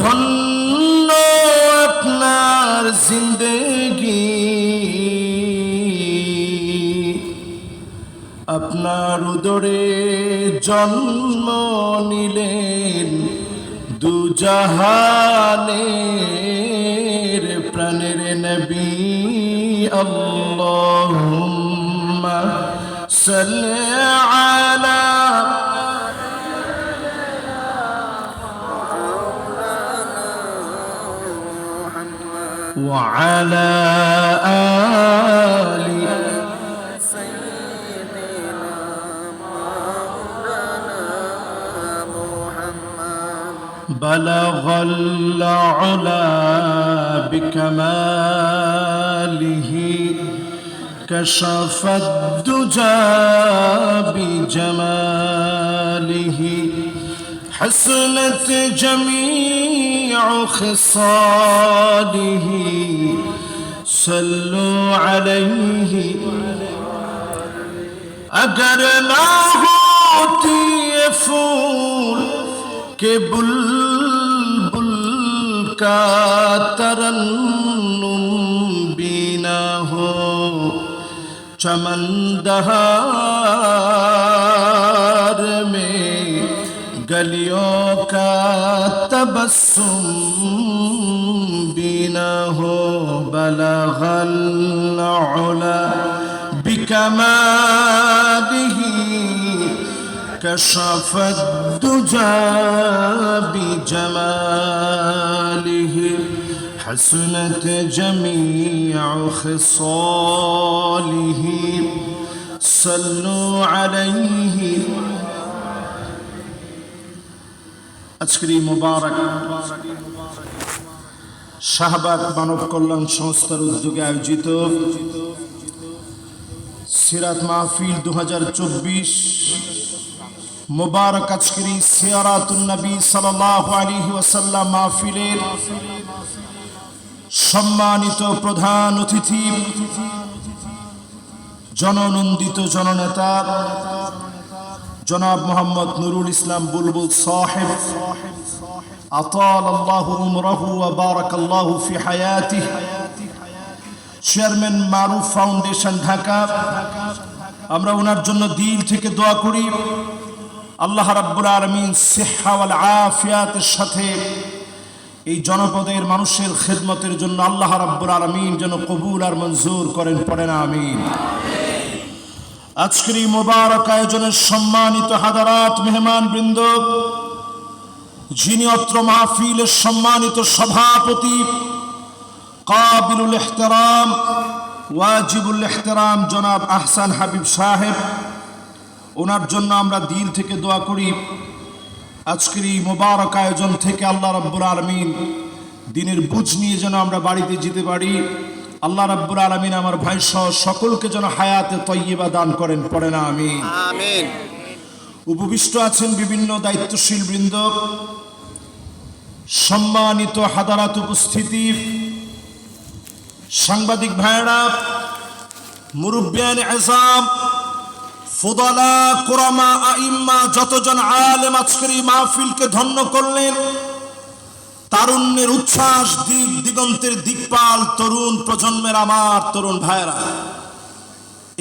ধন্য আপনার জিন্দগি। আপনার উদরে জন্ম নিলেন দুজাহানের প্রাণের নবী। আল্লাহুম্মা সাল্লি আলা وعلى آل بلغ العلا بكماله كشف الدجى بجماله. حسنت جميع خصاله. صلوا عليه. اگر نہ ہوتی یہ پھول کہ بلبل کا ترنم بھی نہ ہو چمن دہار गलियों का तबस्सुम बिना हो बलगल उला بكماله كشف الدجى بجماله حسنت جميع خصاله صلوا عليه আজকের এই মোবারক শাহবাগ মানব কল্যাণ সংস্থার উদ্যোগে আয়োজিত সিরাত মাহফিল দু হাজার চব্বিশ। মোবারক আজকের এই সিয়ারাতুন নবী সাল্লাহ আলাইহি ওয়াসাল্লাম মাহফিলের সম্মানিত প্রধান অতিথি, জননন্দিত জননেতা জনাব মোহাম্মদ নুরুল ইসলাম বুলবুল সাহেব আতাল আল্লাহ উমরাহু ওয়া বারাকাল্লাহু ফি হায়াতি চেয়ারম্যান মারুফ ফাউন্ডেশন ঢাকা। আমরা ওনার জন্য দিল থেকে দোয়া করি। আল্লাহ রাব্বুল আলমিন সেহাওয়াল আফিয়াতের সাথে এই জনপদের মানুষের খেদমতের জন্য আল্লাহ রাব্বুল আলমিন যেন কবুল আর মঞ্জুর করেন পড়েন আমিন। আজকের এই মোবারক আয়োজনের সম্মানিত হাদারাত মেহমান বৃন্দ, যিনি অত্র মাহফিলের সম্মানিত সভাপতি, কাবিলুল এহতেরাম, ওয়াজিবুল এহতেরাম জনাব আহসান হাবিব সাহেব, ওনার জন্য আমরা দিল থেকে দোয়া করি। আজকের এই মোবারক আয়োজন থেকে আল্লাহ রব্বুর আলমিন দিনের বুঝ নিয়ে যেন আমরা বাড়িতে যেতে পারি। আল্লাহ রব্বুর আলমিন আমার ভাই সহ সকলকে যেন হায়াতে তৈবা দান করেন পড়ে না আমি আমিন। উপবিষ্ট আছেন বিভিন্ন দায়িত্বশীল বৃন্দ। সম্মানিত হাদারাত উপস্থিতি। সাংবাদিক ভাইরা মুরব্বিয়ান এজাম ফুদলা কোরামা আইম্মা যতজন আলেম আজকের এই মাহফিলকে ধন্য করলেন তারুণ্যের উচ্ছ্বাস দিক দিগন্তের দিকপাল তরুণ প্রজন্মের আমার তরুণ ভাইরা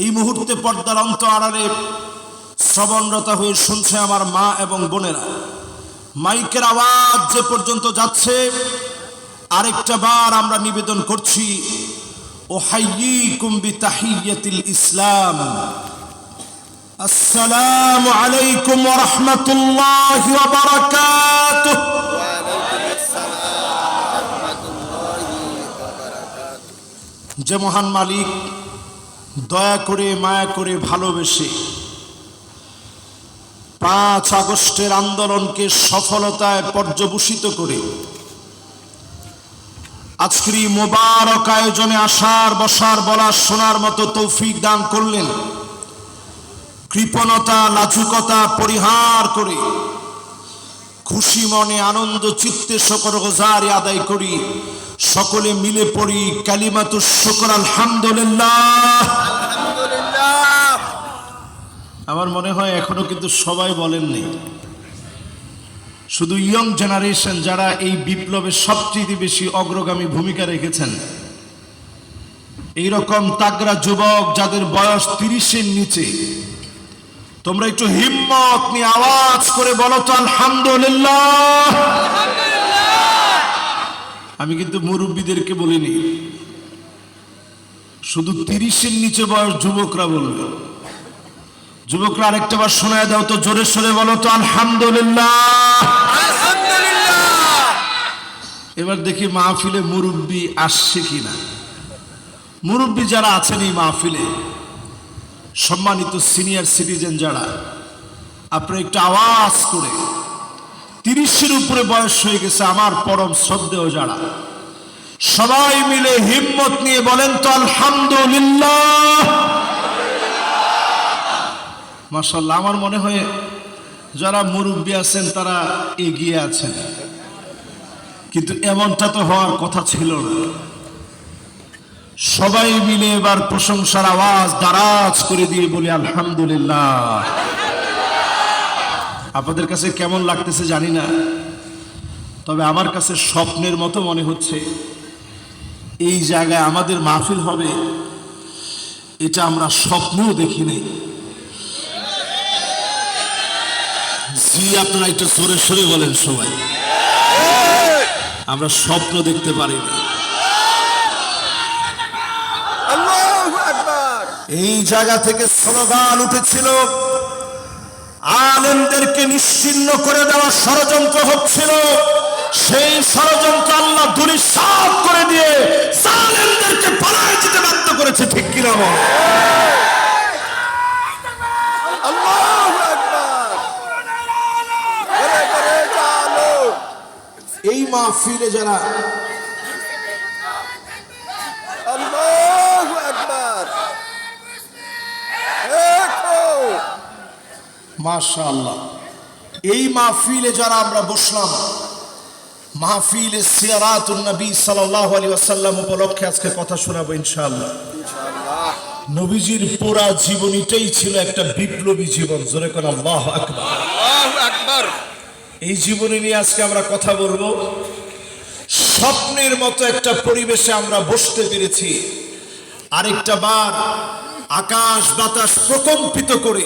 এই মুহূর্তে পর্দার অন্ত আড়ালে শ্রবণরতা হয়ে শুনছে আমার মা এবং বোনেরা। মাইকের আওয়াজ যে পর্যন্ত যাচ্ছে, আরেকটা বার আমরা নিবেদন করছি ও হাইয়ি কুম্বি তাহিয়াতিল ইসলাম। আসসালামু আলাইকুম রাহমাতুল্লাহি বারাকাতুহু। যে মহান মালিক, দয়া করে, মায়া করে ভালোবেসে পাঁচ আগস্টের আন্দোলনকে সফলতায় পর্যবসিত করে আজকের এই মোবারক আয়োজনে আসার বসার, বলার, শোনার মতো তৌফিক দান করলেন। কৃপণতা, লাজুকতা পরিহার করে খুশি মনে, আনন্দ, চিত্তে, শকর, গোজারি আদায় করি। সকলে মিলে পড়ি কালিমাতু শুকর আলহামদুলিল্লাহ। আলহামদুলিল্লাহ। আমার মনে হয় এখনও কিন্তু সবাই বলেননি। শুধু ইয়ং জেনারেশন যারা এই বিপ্লবে সবচেয়ে বেশি অগ্রগামী ভূমিকা রেখেছেন। এইরকম তাগরা যুবক যাদের বয়স তিরিশের নিচে তোমরা একটু হিম্মত নিয়ে আওয়াজ করে বলো তো আলহামদুলিল্লাহ। আমি কিন্তু মুরব্বীদেরকে বলিনি। শুধু তিরিশের নিচে বয়স যুবকরা বলবে। যুবকরা আরেকটা বার শোনায় দাও তো জোরে সোরে বলো তো আলহামদুলিল্লাহ। এবার দেখি মাহফিলে মুরব্বী আসছে কিনা। মুরব্বী যারা আছেন এই মাহফিলে সম্মানিত সিনিয়র সিটিজেন যারা আপনারা একটু আওয়াজ করে তিরিশের উপরে বয়স হয়ে গেছে, আমার পরম শ্রদ্ধেয় যারা। সবাই মিলে হিম্মত নিয়ে বলেন তো, আলহামদুলিল্লাহ। মাসাল্লাহ আমার মনে হয় যারা মুরব্বী আছেন, তারা এগিয়ে আছেন। কিন্তু এমনটা তো হওয়ার কথা ছিল না। সবাই মিলে এবার প্রশংসার আওয়াজ দারাজ করে দিয়ে বলি, আলহামদুলিল্লাহ। আপনাদের কাছে কেমন লাগতেছে জানি না তবে আমার কাছে স্বপ্নের মতো মনে হচ্ছে এই জায়গায় আমাদের মাহফিল হবে এটা আমরা স্বপ্নও দেখিনি জি আপনারা একটু সরে সরে বলেন সবাই। আমরা স্বপ্ন দেখতে পারি এই জায়গা থেকে স্লোগান উঠেছিল। আলেমদেরকে নিশ্চিন্ন করে দেওয়া ষড়যন্ত্র হচ্ছিল। সেই ষড়যন্ত্র আল্লাহ দুরিসাত করে দিয়ে জালেমদেরকে পালায় যেতে বাধ্য করেছে ঠিক কিনা এই মাহফিলে যারা মাশাআল্লাহ। এই মাহফিলে যারা আমরা বসলাম মাহফিলে সিয়ারাতুন নবী সাল্লাল্লাহু আলাইহি ওয়াসাল্লাম উপলক্ষে আজকে কথা শোনাবো ইনশাআল্লাহ ইনশাআল্লাহ। নবীজির পুরা জীবনীটাই ছিল একটা বিপ্লবী জীবন জোরে কোন আল্লাহ আকবার। আল্লাহু আকবার। এই জীবনী নিয়ে আজকে আমরা কথা বলব। স্বপ্নের মতো একটা পরিবেশে আমরা বসতে পেরেছি। আরেকটা বার আকাশ বাতাস প্রকম্পিত করে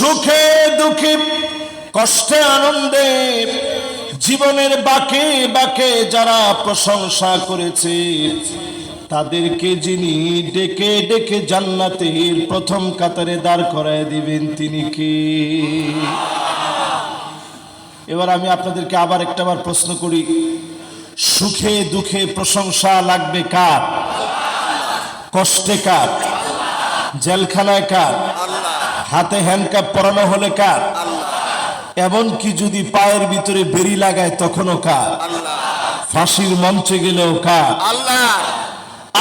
সুখে দুঃখে, কষ্টে আনন্দে, জীবনের বাকে বাকে যারা প্রশংসা করেছে, তাদেরকে যিনি ডেকে ডেকে জান্নাতের প্রথম কাতারে দাঁড় করায় দিবেন, তিনি কি? এবার আমি আপনাদেরকে আবার একটাবার প্রশ্ন করি, সুখে দুঃখে প্রশংসা লাগবে কার? কষ্টে কার? জেলখানায় কার? হাতে হ্যান্ডকাপ পরানো হলে কার? এমনকি যদি পায়ের ভিতরে বেরি লাগায় তখনও কার? ফাঁসির মঞ্চে গেলেও কার? আল্লাহ।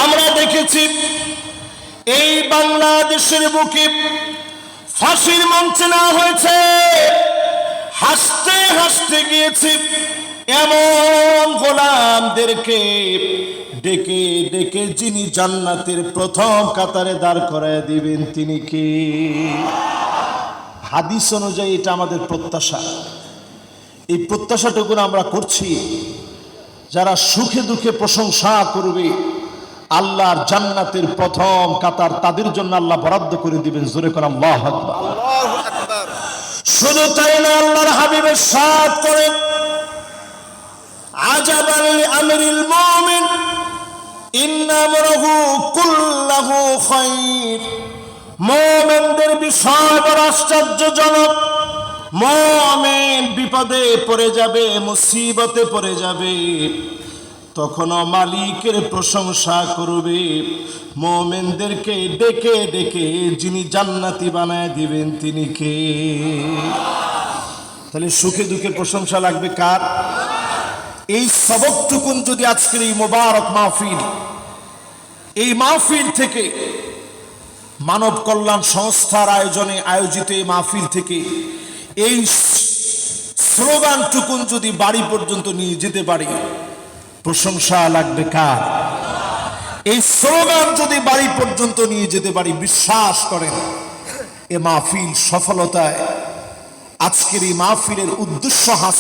আমরা দেখেছি এই বাংলাদেশের বুকে ফাঁসির মঞ্চে না হয়েছে হাসতে হাসতে গিয়েছে এমন গোলামদেরকে ডেকে ডেকে যিনি জান্নাতের প্রথম কাতারে দাঁড় করায় দিবেন তিনি কি? হাদিস অনুযায়ী এটা আমাদের প্রত্যাশা। এই প্রত্যাশাটুকু আমরা করছি। যারা সুখে দুঃখে প্রশংসা করবে আল্লাহর জান্নাতের প্রথম কাতার তাদের জন্য আল্লাহ বরাদ্দ করে দিবেন। জোরে করে আল্লাহ আকবার। শুধু তাই না আল্লাহর হাবিবের সাথ করেন আজাবাল আমিরুল মুমিন মুমিনদের বিষয় বড় আশ্চর্যজনক। মুমিন বিপদে পড়ে যাবে, মুসিবতে পড়ে যাবে। তখনও মালিকের প্রশংসা করবে। মোমেনদেরকে ডেকে ডেকে যিনি জান্নাতি বানায় দিবেন, তিনি কে? তাহলে সুখে দুঃখে প্রশংসা লাগবে কার? এই সবকটুকুন যদি আজকের এই মোবারক মাহফিল, এই মাহফিল থেকে মানব কল্যাণ সংস্থার আয়োজনে আয়োজিত এই মাহফিল থেকে এই স্লোগানটুকুন যদি বাড়ি পর্যন্ত নিয়ে যেতে পারি, প্রশংসা লাগবে কার? এই স্লোগান যদি বাড়ি পর্যন্ত নিয়ে যেতে পারি, বিশ্বাস করেন, এ মাহফিল সফলতায় আজকের এই মাহফিলের উদ্দেশ্য হাসিল